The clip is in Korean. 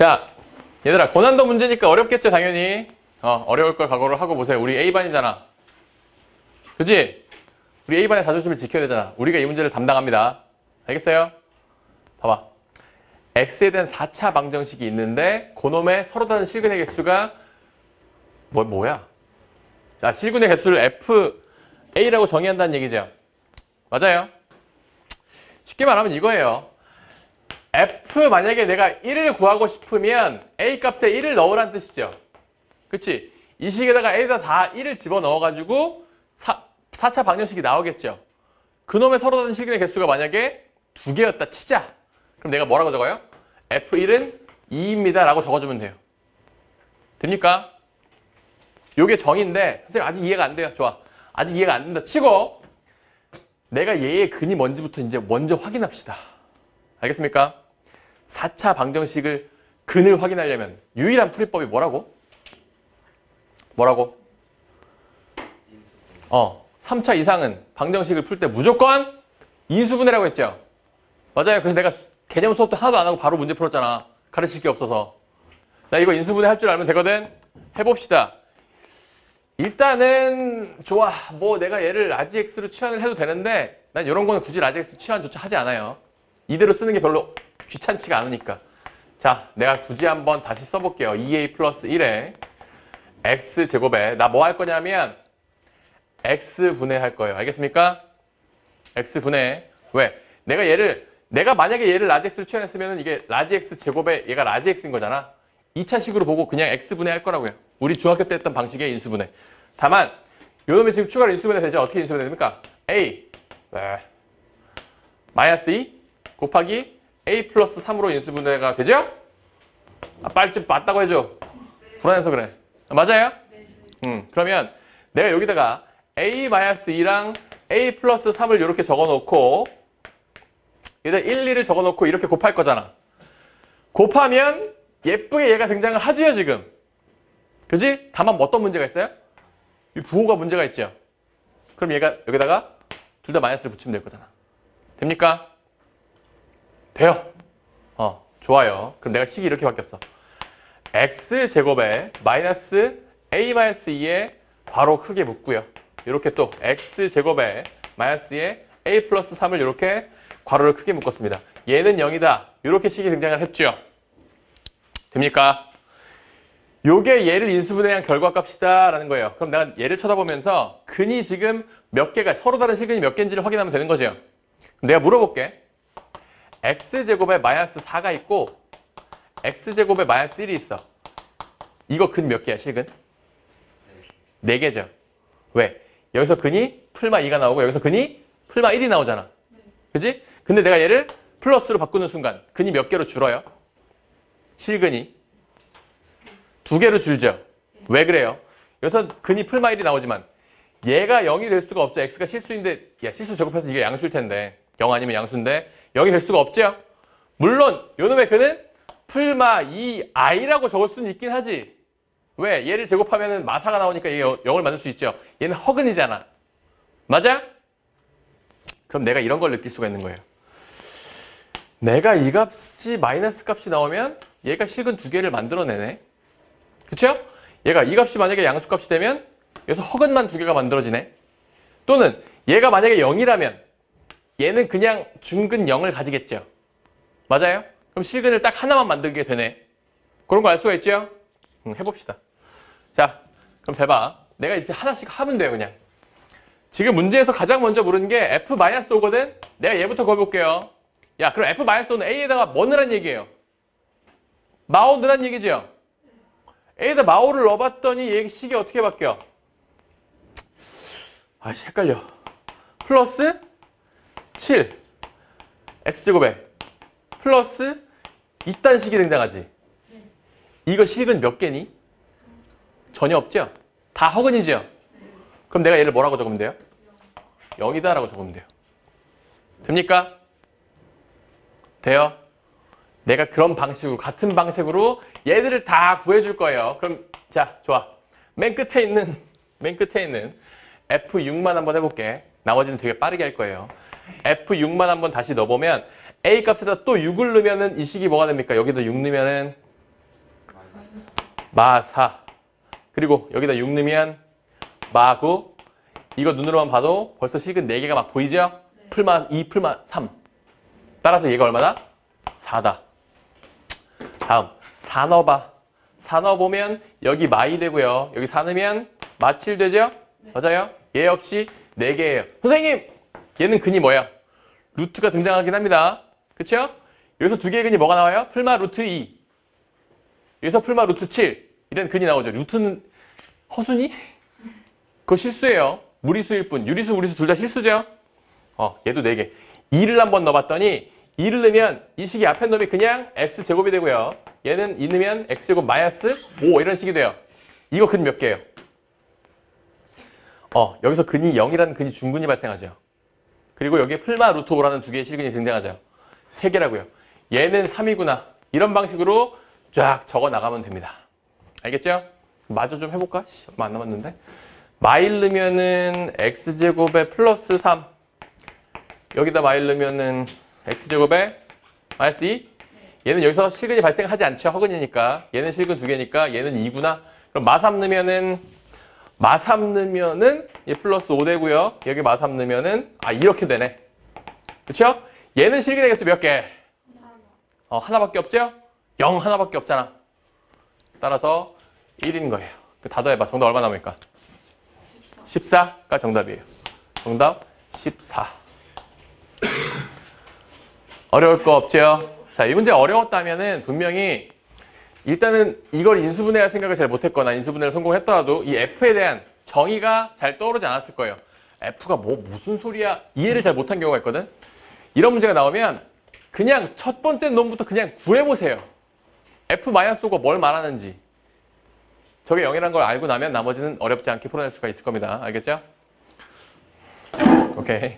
자, 얘들아, 고난도 문제니까 어렵겠죠, 당연히. 어, 어려울 걸 각오를 하고 보세요. 우리 A반이잖아. 그지? 우리 A반의 자존심을 지켜야 되잖아. 우리가 이 문제를 담당합니다. 알겠어요? 봐봐. X에 대한 4차 방정식이 있는데, 그놈의 서로 다른 실근의 개수가 뭐, 뭐야? 자, 실근의 개수를 F, A라고 정의한다는 얘기죠. 맞아요. 쉽게 말하면 이거예요. F 만약에 내가 1을 구하고 싶으면 A 값에 1을 넣으란 뜻이죠. 그치? 이 식에다가 A에다 다 1을 집어넣어가지고 4, 4차 방정식이 나오겠죠. 그놈의 서로 다른 실근의 개수가 만약에 두 개였다 치자. 그럼 내가 뭐라고 적어요? F1은 2입니다 라고 적어주면 돼요. 됩니까? 요게 정의인데 선생님 아직 이해가 안 돼요. 좋아. 아직 이해가 안 된다 치고 내가 얘의 근이 뭔지부터 이제 먼저 확인합시다. 알겠습니까? 4차 방정식을 근을 확인하려면 유일한 풀이법이 뭐라고? 뭐라고? 어, 3차 이상은 방정식을 풀 때 무조건 인수분해라고 했죠. 맞아요. 그래서 내가 개념 수업도 하나도 안 하고 바로 문제 풀었잖아. 가르칠 게 없어서. 나 이거 인수분해 할 줄 알면 되거든. 해봅시다. 일단은 좋아. 뭐 내가 얘를 라지 X로 취한을 해도 되는데 난 이런 거는 굳이 라지 X 취한조차 하지 않아요. 이대로 쓰는 게 별로 귀찮지가 않으니까. 자, 내가 굳이 한번 다시 써볼게요. 2a 플러스 1에 x 제곱에 나 뭐 할 거냐면 x 분해 할 거예요. 알겠습니까? x 분해. 왜? 내가 얘를 내가 만약에 얘를 라지 x로 취한했으면 이게 라지 x 제곱에 얘가 라지 x인 거잖아. 2차식으로 보고 그냥 x 분해 할 거라고요. 우리 중학교 때 했던 방식의 인수분해. 다만 요놈에 지금 추가로 인수분해 되죠? 어떻게 인수분해 됩니까? a 네. 마이너스 2 곱하기 a 플러스 3으로 인수분해가 되죠? 아, 빨리 좀 맞다고 해줘. 불안해서 그래. 아, 맞아요? 음, 그러면 내가 여기다가 a 마이너스 2랑 a 플러스 3을 이렇게 적어놓고 여기다 1, 2를 적어놓고 이렇게 곱할 거잖아. 곱하면 예쁘게 얘가 등장을 하지요 지금. 그지? 다만 뭐 어떤 문제가 있어요? 이 부호가 문제가 있죠. 그럼 얘가 여기다가 둘 다 마이너스를 붙이면 될 거잖아. 됩니까? 돼요. 어, 좋아요. 그럼 내가 식이 이렇게 바뀌었어. x 제곱에 마이너스 a 마이너스 2에 괄호 크게 묶고요. 이렇게 또 x 제곱에 마이너스 2에 a 플러스 3을 이렇게 괄호를 크게 묶었습니다. 얘는 0이다. 이렇게 식이 등장을 했죠. 됩니까? 요게 얘를 인수분해한 결과값이다 라는 거예요. 그럼 내가 얘를 쳐다보면서 근이 지금 몇 개가 서로 다른 실근이 몇 개인지를 확인하면 되는 거죠. 내가 물어볼게. X제곱에 마이너스 4가 있고 x제곱에 마이너스 1이 있어. 이거 근 몇 개야 실근? 4개죠. 왜? 여기서 근이 풀마 2가 나오고 여기서 근이 풀마 1이 나오잖아. 그지? 근데 내가 얘를 플러스로 바꾸는 순간 근이 몇 개로 줄어요? 실근이 두 개로 줄죠. 왜 그래요? 여기서 근이 풀마 1이 나오지만 얘가 0이 될 수가 없죠. x가 실수인데 야 실수 제곱해서 이게 양수일 텐데 0 아니면 양수인데 0이 될 수가 없죠. 물론 요놈의 근은 풀마 2i라고 적을 수는 있긴 하지. 왜? 얘를 제곱하면 마사가 나오니까 얘 0을 만들 수 있죠. 얘는 허근이잖아. 맞아? 그럼 내가 이런 걸 느낄 수가 있는 거예요. 내가 이 값이 마이너스 값이 나오면 얘가 실근 두 개를 만들어내네. 그쵸? 얘가 이 값이 만약에 양수 값이 되면 여기서 허근만 두 개가 만들어지네. 또는 얘가 만약에 0이라면 얘는 그냥 중근 0을 가지겠죠. 맞아요? 그럼 실근을 딱 하나만 만들게 되네. 그런 거 알 수가 있죠? 음, 해봅시다. 자, 그럼 대봐. 내가 이제 하나씩 하면 돼요, 그냥. 지금 문제에서 가장 먼저 물은 게 F-5거든? 내가 얘부터 걸어볼게요. 야, 그럼 F-5는 A에다가 뭐 넣으란 얘기예요? 마오 넣으란 얘기죠? A에다 마오를 넣어봤더니 얘 식이 어떻게 바뀌어? 아이씨, 헷갈려. 플러스 7 x제곱에 플러스 이딴 식이 등장하지. 이거 식은 몇 개니? 전혀 없죠? 다 허근이죠? 그럼 내가 얘를 뭐라고 적으면 돼요? 0이다 라고 적으면 돼요. 됩니까? 돼요? 내가 그런 방식으로 같은 방식으로 얘들을 다 구해줄 거예요. 그럼 자 좋아. 맨 끝에 있는 맨 끝에 있는 F6만 한번 해볼게. 나머지는 되게 빠르게 할 거예요. F6만 한번 다시 넣어보면 A 값에다 또 6을 넣으면은 이 식이 뭐가 됩니까? 여기도 6 넣으면은 마4 그리고 여기다 6 넣으면 마9 이거 눈으로만 봐도 벌써 식은 4개가 막 보이죠? 풀마 2, 풀마 3 따라서 얘가 얼마다? 4다. 다음. 4 넣어봐 4 넣어보면 여기 마이 되고요. 여기 4 넣으면 마7 되죠? 맞아요? 얘 역시 4개예요. 선생님 얘는 근이 뭐야? 루트가 등장하긴 합니다 그쵸? 여기서 두 개의 근이 뭐가 나와요? 풀마 루트 2 여기서 풀마 루트 7 이런 근이 나오죠 루트는 허순이? 그거 실수예요 무리수일 뿐 유리수 무리수 둘 다 실수죠? 어 얘도 4개 2를 한번 넣어봤더니 2를 넣으면 이 식이 앞에 놈이 그냥 x제곱이 되고요 얘는 2 넣으면 x제곱 마이너스 5 이런 식이 돼요 이거 근 몇 개예요? 어 여기서 근이 0이라는 근이 중근이 발생하죠 그리고 여기에 풀마 루트 5라는 두 개의 실근이 등장하죠. 세 개라고요. 얘는 3이구나. 이런 방식으로 쫙 적어 나가면 됩니다. 알겠죠? 마저 좀 해볼까? 씨, 얼마 안 남았는데. 마일 넣으면은 x제곱에 플러스 3 여기다 마일 넣으면은 x제곱에 마이너스 2 얘는 여기서 실근이 발생하지 않죠. 허근이니까. 얘는 실근 두 개니까 얘는 2구나. 그럼 마3 넣으면은 마3 넣으면은 얘 플러스 5 되고요 여기 마3 넣으면은 아 이렇게 되네 그쵸? 얘는 실근의 개수 몇 개? 어, 하나밖에 없죠? 0 하나밖에 없잖아 따라서 1인 거예요 그다 더해봐 정답 얼마 남을까? 14가 정답이에요. 정답 14. 어려울 거 없죠? 자, 이 문제 어려웠다면은 분명히 일단은 이걸 인수분해할 생각을 잘 못했거나 인수분해를 성공했더라도 이 F에 대한 정의가 잘 떠오르지 않았을 거예요. F가 뭐 무슨 소리야? 이해를 잘 못한 경우가 있거든. 이런 문제가 나오면 그냥 첫 번째 놈부터 그냥 구해보세요. F-5가 뭘 말하는지. 저게 0이라는 걸 알고 나면 나머지는 어렵지 않게 풀어낼 수가 있을 겁니다. 알겠죠? 오케이.